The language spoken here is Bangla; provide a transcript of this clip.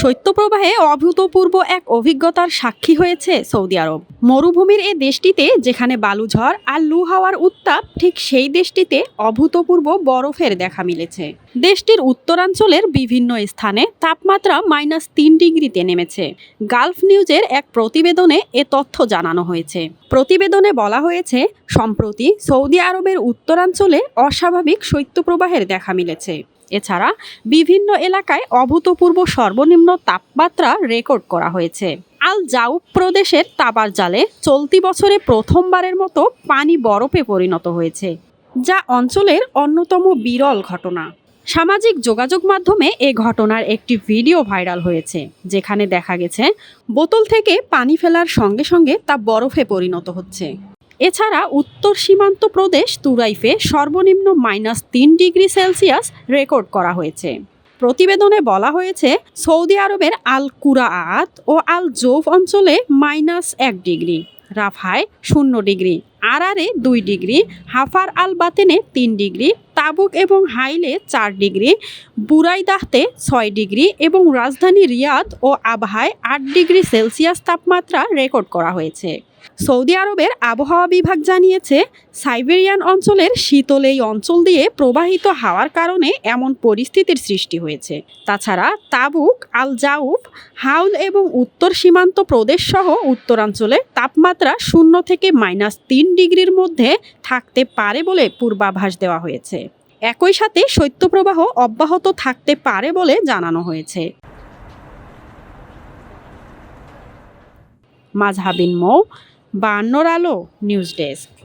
শৈত্যপ্রবাহে অভূতপূর্ব এক অভিজ্ঞতার সাক্ষী হয়েছে সৌদি আরব। মরুভূমির এই দেশটিতে, যেখানে বালুঝড় আর লু হাওয়ার উত্তাপ, ঠিক সেই দেশটিতে অভূতপূর্ব বরফের দেখা মিলেছে। দেশটির উত্তরাঞ্চলের বিভিন্ন স্থানে তাপমাত্রা মাইনাস তিন ডিগ্রিতে নেমেছে। গালফ নিউজের এক প্রতিবেদনে এ তথ্য জানানো হয়েছে। প্রতিবেদনে বলা হয়েছে, সম্প্রতি সৌদি আরবের উত্তরাঞ্চলে অস্বাভাবিক শৈত্যপ্রবাহের দেখা মিলেছে। এছাড়া বিভিন্ন এলাকায় অভূতপূর্ব সর্বনিম্ন তাপমাত্রা রেকর্ড করা হয়েছে। আল জাউব প্রদেশের তাবার জালে চলতি বছরে প্রথমবারের মতো পানি বরফে পরিণত হয়েছে, যা অঞ্চলের অন্যতম বিরল ঘটনা। সামাজিক যোগাযোগ মাধ্যমে এ ঘটনার একটি ভিডিও ভাইরাল হয়েছে, যেখানে দেখা গেছে, বোতল থেকে পানি ফেলার সঙ্গে সঙ্গে তা বরফে পরিণত হচ্ছে। এছাড়া উত্তর সীমান্ত প্রদেশ তুরাইফে সর্বনিম্ন মাইনাস তিন ডিগ্রি সেলসিয়াস রেকর্ড করা হয়েছে। প্রতিবেদনে বলা হয়েছে, সৌদি আরবের আল কুরাআত ও আল জোফ অঞ্চলে মাইনাস এক ডিগ্রি, রাফায় শূন্য ডিগ্রি আরারে দুই ডিগ্রি, হাফার আল বাতেনে তিন ডিগ্রি, তাবুক এবং হাইলে চার ডিগ্রি, বুরাইদাহতে ছয় ডিগ্রি এবং রাজধানী রিয়াদ ও আবহায় আট ডিগ্রি সেলসিয়াস তাপমাত্রা রেকর্ড করা হয়েছে। সৌদি আরবের আবহাওয়া বিভাগ জানিয়েছে, সাইবেরিয়ান অঞ্চলের শীতল এই অঞ্চল দিয়ে প্রবাহিত হাওয়ার কারণে এমন পরিস্থিতির সৃষ্টি হয়েছে। তাছাড়া তাবুক, আল জাউফ, হাউল এবং উত্তর সীমান্ত প্রদেশ সহ উত্তরাঞ্চলে তাপমাত্রা শূন্য থেকে মাইনাস তিন ডিগ্রির মধ্যে থাকতে পারে বলে পূর্বাভাস দেওয়া হয়েছে। একই সাথে শৈত্যপ্রবাহ অব্যাহত থাকতে পারে বলে জানানো হয়েছে। মাঝহাবিন মৌ, বান্নর আলো, নিউজ ডেস্ক।